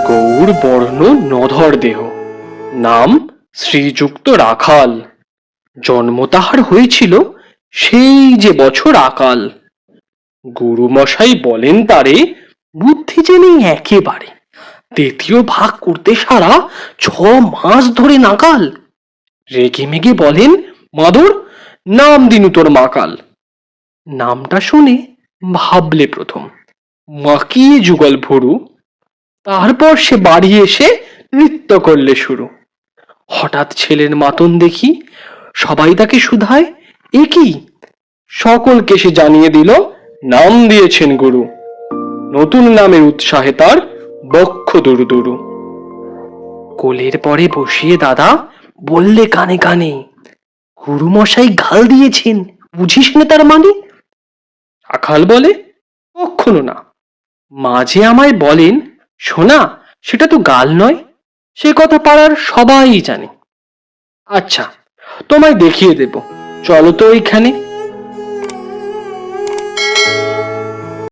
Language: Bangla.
গৌর বর্ণ নধর দেহ। নাম শ্রীযুক্ত রাখাল। জন্ম তাহার হয়েছিল সেই যে বছর আকাল। গুরুমশাই বলেন তারে, বুদ্ধি যে একেবারে। দ্বিতীয় ভাগ করতে সারা ছ মাস ধরে নাকাল রেগে মেগে বলেন, মাদর, নাম দিনু তোর মাকাল নামটা শুনে ভাবলে প্রথম মাকিয়ে যুগল ভরু? তারপর সে বাড়ি এসে নৃত্য করলে শুরু। হঠাৎ ছেলের মাতন দেখি সবাই তাকে শুধায়। এ কি? সকলকে সে জানিয়ে দিল, নাম দিয়েছেন গুরু। নতুন নামের উৎসাহে তার বক্ষ দুরু দুরু। কোলের পরে বসিয়ে দাদা বললে কানে কানে, গুরুমশাই গাল দিয়েছেন, বুঝিস না তার মানে? আখাল বলে কখনো না। মাঝে আমায় বলেন শোনা, সেটা তো গাল নয়। সে কথা পাড়ার সবাই জানে। আচ্ছা তোমায় দেখিয়ে দেব। চলো তো ওইখানে।